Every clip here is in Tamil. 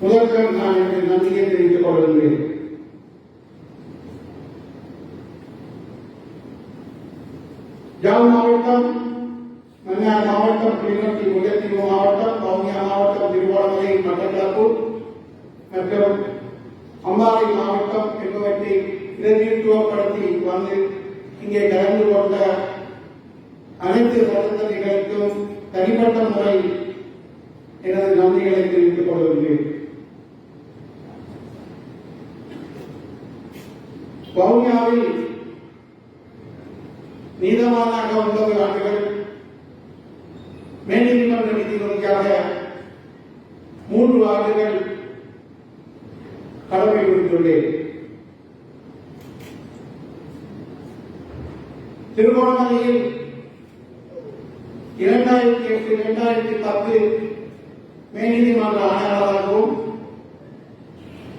முதல்வர் நான் எனக்கு நன்றியை தெரிவித்துக் கொள்கிறேன் ஜான் மாவட்டம் மன்னார் மாவட்டம் கிளிநொச்சி முல்லைத்தீவு மாவட்டம் வவுனியா மாவட்டம் திருவாரூரை மட்டக்களப்பூர் மற்றும் அம்பாறை மாவட்டம் என்பவற்றை பிரதிநிதித்துவப்படுத்தி வந்து இங்கே கலந்து கொண்ட அனைத்து சட்டத்தணிகளுக்கும் தனிப்பட்ட முறை எனது நன்றிகளை தெரிவித்துக் கொள்கிறேன். வவுனியாவில் நீதவானாக ஒன்பது ஆண்டுகள். மேல்நீதிமன்ற நீதிபதியாக மூன்று ஆண்டுகள் கடமை புரிந்துள்ளேன் திருகோணமலையில் இரண்டாயிரத்தி எட்டு இரண்டாயிரத்தி பத்து மேல்நீதிமன்ற ஆணையாளராகவும்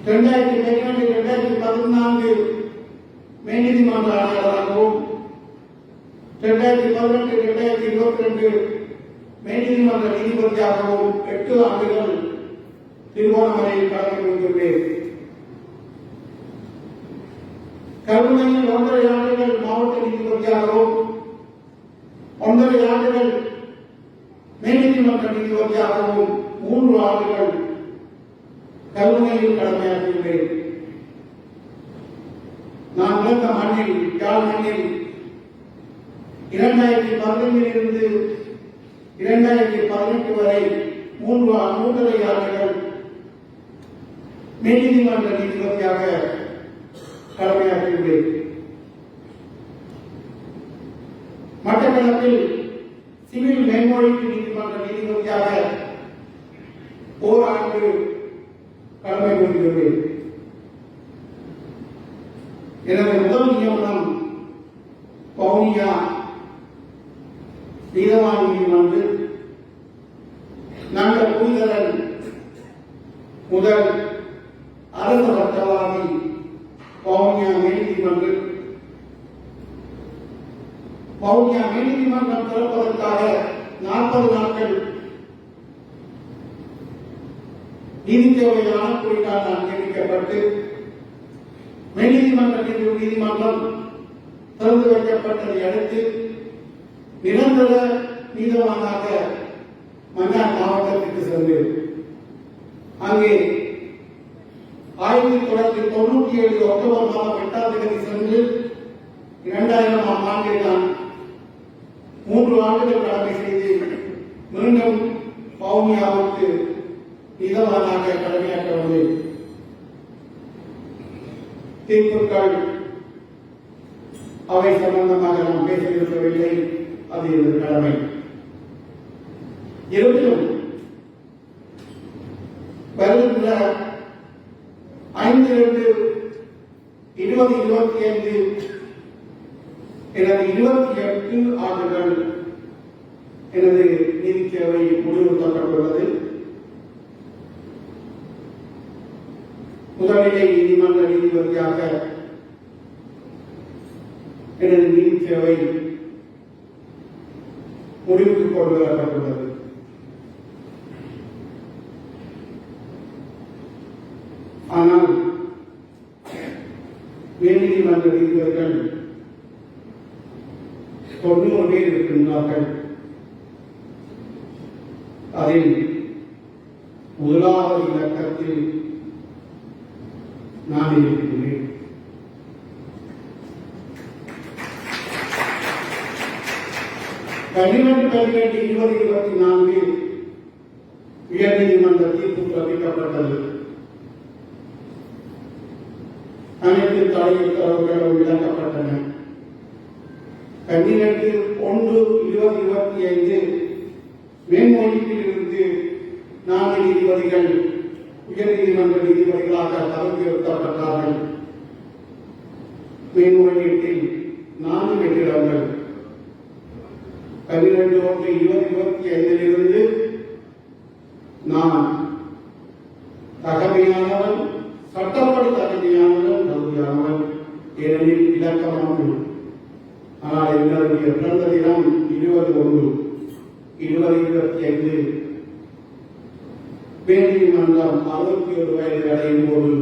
இரண்டாயிரத்தி பதினெட்டு இரண்டாயிரத்தி பதினான்கு மேல்நீதிமன்ற ஆணையாளராகவும் இரண்டாயிரத்தி பதினெட்டு இரண்டாயிரத்தி இருபத்தி ரெண்டு மேல்நீதிமன்ற நீதிபதியாகவும் எட்டு ஆண்டுகள் திருவோணமலையில் கலந்து புரிந்துள்ளேன் கருணையில் ஒன்றரை ஆண்டுகள் மாவட்ட நீதிபதியாகவும் ஒன்றரை ஆண்டுகள் மேல்நீதிமன்ற நீதிபதியாகவும் மூன்று ஆண்டுகள் கருணையில் கடமையாற்றியுள்ளேன் நான் பிறந்த மண்ணில் யாழ் மண்ணில் இரண்டாயிரத்தி பதினைந்தில் இருந்து இரண்டாயிரத்தி பதினெட்டு வரை மூன்று மூன்றரை ஆண்டுகள் மேல்நீதிமன்ற நீதிபதியாக கடமையாற்றியுள்ளேன். மட்டக்களப்பில் சிவில் மேல்முறையீட்டு நீதிமன்ற நீதிபதியாக ஓராண்டு கடமை புரிந்துள்ளேன் எனது முதல் நியமனம் பவுனியா நீதவான் நீதிமன்றில் நல்ல புரிதலன் முதல் அரசு பட்டவாதி பவுனியா மேல்நீதிமன்றில் பவுனியா மேல்நீதிமன்றம் திறப்பதற்காக நாற்பது நாட்கள் நீதித்தேவையான ஆணைக்குழுக்காக நான் நியமிக்கப்பட்டு மேல்நீதிமன்ற நீதி- நீதிமன்றம் திறந்து வைக்கப்பட்டதை அடுத்து நிரந்தர நீதவானாக மன்னார் மாவட்டத்திற்கு சென்றேன் அங்கே ஆயிரத்தி தொள்ளாயிரத்தி தொண்ணூற்றி ஏழு அக்டோபர் மாதம் எட்டாம் தேதி சென்று இரண்டாயிரம் ஆண்டில் நான் மூன்று ஆண்டுகள் கடமை செய்து மீண்டும் பவுனியாவுக்கு நிதவானாக கடமையாற்ற வந்தேன். தீர்ப்புகள் அவை சம்பந்தமாக நாம் பேச இருக்கவில்லை அது எனது கடமை. இருப்பினும் வருகின்ற ஐந்து ரெண்டு இருபது இருபத்தி ஐந்து எனது இருபத்தி எட்டு ஆண்டுகள் எனது நீதி சேவை முடிவுறுத்தப்பட்டுள்ளது முதல்நிலை நீதிமன்ற நீதிபதியாக எனது நீதி சேவை முடிவுக்கு கொண்டு வரப்பட்டுள்ளது ஆனால் உயர்நீதிமன்ற நீதிபதிகள் தொண்ணூறு பேர் இருக்கின்றார்கள். அதில் முதலாவது இலக்கத்தில் நான் இருக்கிறேன் பதினெட்டு பதினெட்டு இருபது இருபத்தி நான்கு உயர்நீதிமன்ற தீர்ப்பு பிறப்பிக்கப்பட்டது. அனைத்து தடை உத்தரவுகளும் விளக்கப்பட்டன. பதினெட்டு ஒன்று இருபது இருபத்தி ஐந்து மேன்மொழிப்பிலிருந்து நான்கு நீதிபதிகள் உயர்நீதிமன்ற நீதிபதிகளாக பதவி உயர்த்தப்பட்டார்கள் மேன்முறையீட்டில் நான்கு வெற்றிடங்கள் பன்னிரண்டு ஒன்று இருபது இருபத்தி ஐந்திலிருந்து நான் தகமையானவன் சட்டப்படி தகுதியானவன் தகுதியானவன் ஏனெனில் இலக்கமானது ஆனால் எங்களுடைய பிறந்த தினம் இருபது ஒன்று இருபது இருபத்தி ஐந்து நீதிமன்றம் அறுபத்தி ஒரு வயது அடையும் போது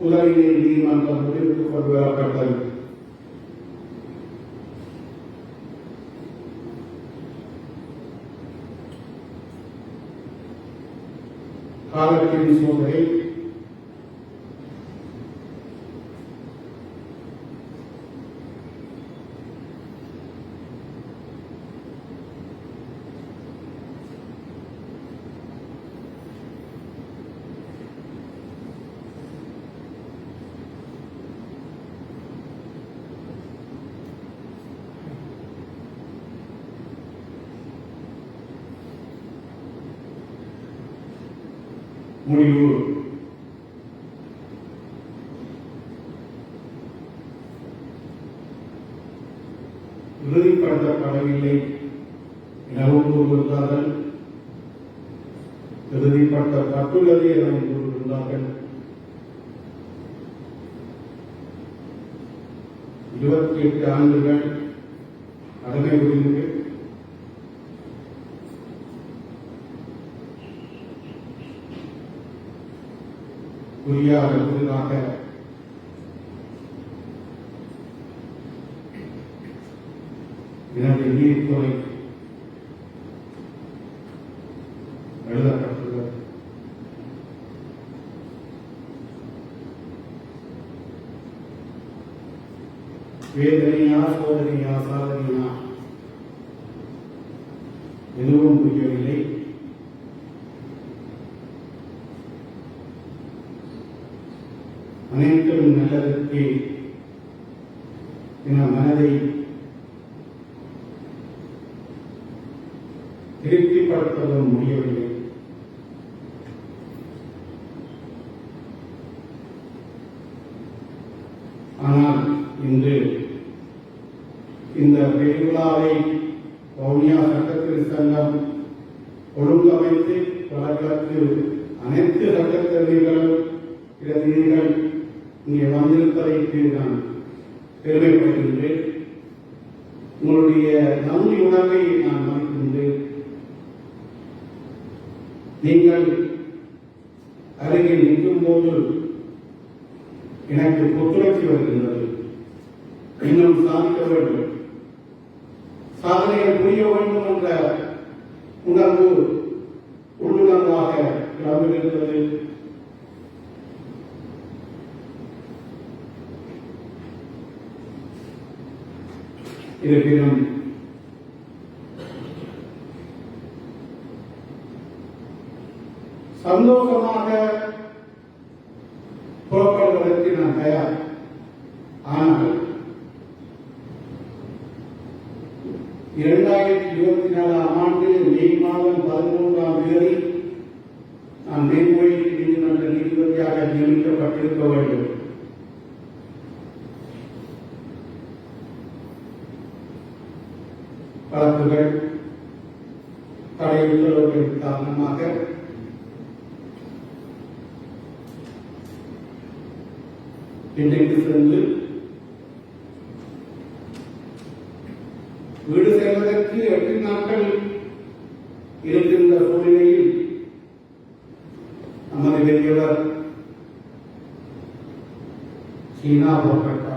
உதவி நீதிமன்றம் முடிவுக்கு கொண்டு வரப்பட்டது காலத்தின் சோதனை முடிவு. இறுதிப்படுத்தப்படவில்லை. எனவும் கூறியிருந்தார்கள். இறுதிப்படுத்தப்பட்டுள்ளது எனவும் கூறியிருந்தார்கள். இருபத்தி எட்டு ஆண்டுகள் கடமை புரிந்து புரியாத புதிதாக இரண்டு நீதித்துறை எழுதப்பட்டுள்ளது. வேதனையா சோதனையா சாதனையா எதுவும் புரியவில்லை அனைத்தும் நல்லதற்கு என மனதை திருப்திப்படுத்தவும் முடியவில்லை. ஆனால் இன்று இந்த பெருவிழாவை வவுனியா சட்டத்தில் சங்கம் ஒழுங்கமைத்து வழக்கு அனைத்து சட்டத்தரணிகளும் பிரதிநிதிகள் இங்கே வந்திருப்பதைக்கு நான் பெருமைப்படுகின்றேன். உங்களுடைய நன்றி உணர்வை நான் மதிக்கின்றேன். நீங்கள் அருகில் நிற்கும் போது எனக்கு புத்துணர்ச்சி வருகின்றது. இன்னும் சாதிக்க வேண்டும். சாதனைகள் புரிய வேண்டும் என்ற உணர்வு உள்ளுணர்வாக கிளம்புகின்றது இருப்பினும் சந்தோஷமாக புறப்படுவதற்கு நான் தயார். ஆனால் இரண்டாயிரத்தி இருபத்தி நாலாம் ஆண்டு மே மாதம் பதிமூன்றாம் தேதி நான் மேல்முறையீட்டு நீதிமன்ற நீதிபதியாக நியமிக்கப்பட்டிருக்க வேண்டும். வழக்குகள் தடை உத்தரவுகளின் காரணமாக இன்றைக்கு சென்று வீடு செல்வதற்கு எட்டு நாட்கள் இருக்கின்ற சூழ்நிலையில் நமது பெரியவர் சீனா புறப்பட்டார்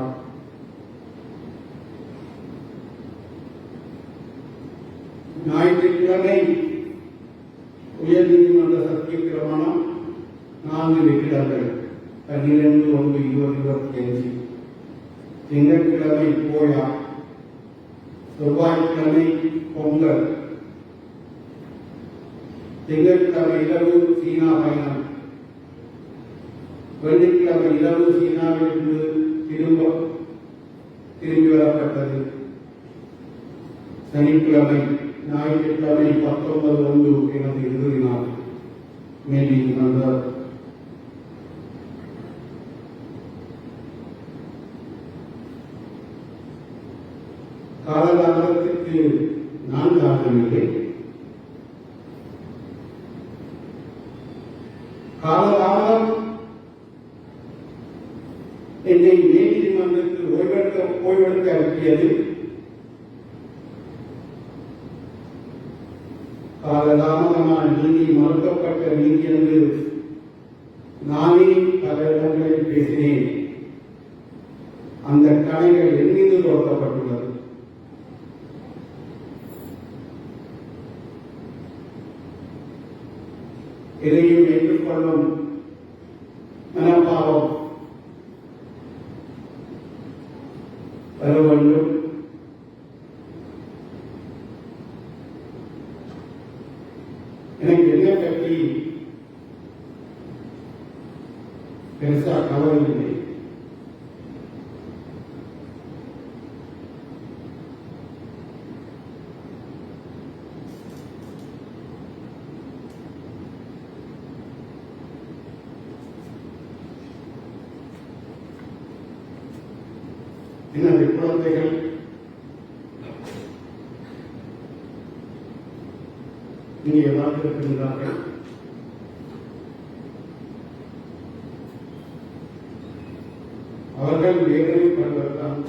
விசாரனை உயர் நீதிமன்ற சத்திய பிரமாணம் நான்கு வெற்றிடங்கள் பன்னிரண்டு ஒன்று இருபது இருபத்தி அஞ்சு திங்கட்கிழமை போயா செவ்வாய்க்கிழமை பொங்கல். திங்கட்கிழமை இரவு சீனா பயணம் வெள்ளிக்கிழமை இரவு சீனாவிலிருந்து திரும்ப திரும்பி வரப்பட்டது. சனிக்கிழமை ஞாயிற்றுக்கிழமை பத்தொன்பது ஒன்று எனது இறுதி நாள் மேல்நீதிமன்றம் காலகாலத்திற்கு நான்கு காரணமில்லை காலகாலம் என்னை நீதிமன்றத்தில் ஓய்வெடுக்க ஓய்வெடுக்க அனுப்பியது காலதாமதம் காரணமாக நீதி மறுக்கப்பட்ட நீதி என்று நானே பல இடங்களில் பேசினேன் அந்த கலைகள் என் மீது எதையும் ஏற்றுக்கொள்ளும் மனப்பாவம் வர வேண்டும் எனக்கு என்ன பற்றி பெருசா கவலை இல்லை எனது குழந்தைகள் இங்கே வாழ்ந்திருக்கின்றார்கள் அவர்கள் வேதனைப்படுவதுதான்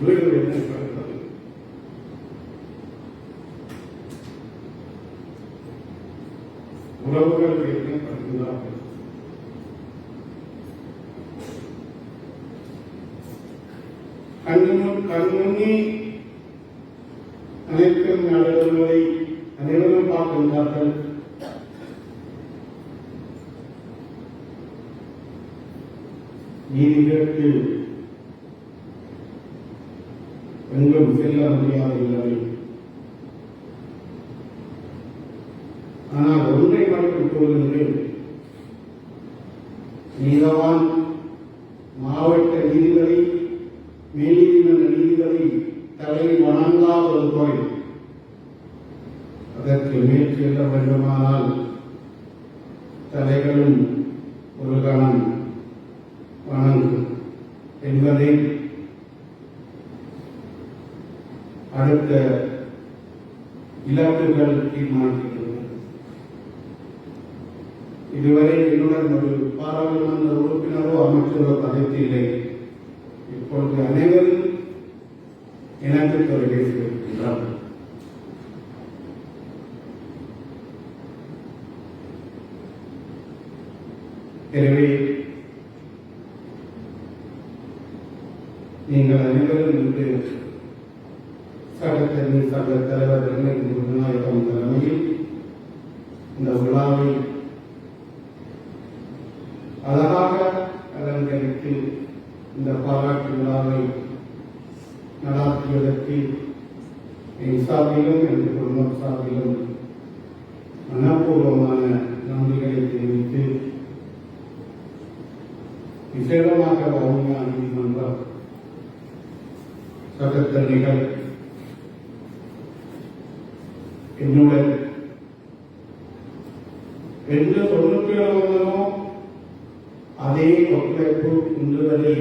வீடு கண்ணும் கண்முன்னே அனைத்தும் நடத்துவதை அனைவரும் பார்க்கின்றார்கள் நீதிகளுக்கு எங்கும் செல்ல முடியாதவில்லை ஆனால் ஒன்றை மட்டும் கூறுகின்றேன் நீதவான் அடுத்த இலக்குகள் தீர்மானிக்கின்றன இதுவரை என்னுடன் ஒரு பாராளுமன்ற உறுப்பினரோ அமைச்சரோ கதைத்தில்லை இப்பொழுது அனைவரும் எனக்கு தொலைபேசி இருக்கின்றார்கள் எனவே நீங்கள் அனைவரும் இன்று சட்டத்தின் சட்ட தலைவர் வெங்கட் தலைமையில் இந்த விழாவை அழகாக அலங்கரித்து இந்த பாராட்டு விழாவை நடாத்தியதற்கு என் சார்பிலும் எனது குடும்பம் சார்பிலும் மனப்பூர்வமான நன்றிகளை தெரிவித்து விசேடமாக வவுனியா நீதிமன்றம் சட்டத்தணிகள் என்னுடன் என்று தொண்ணூற்றி வந்தனோ அதே ஒத்துழைப்பு இன்று வரை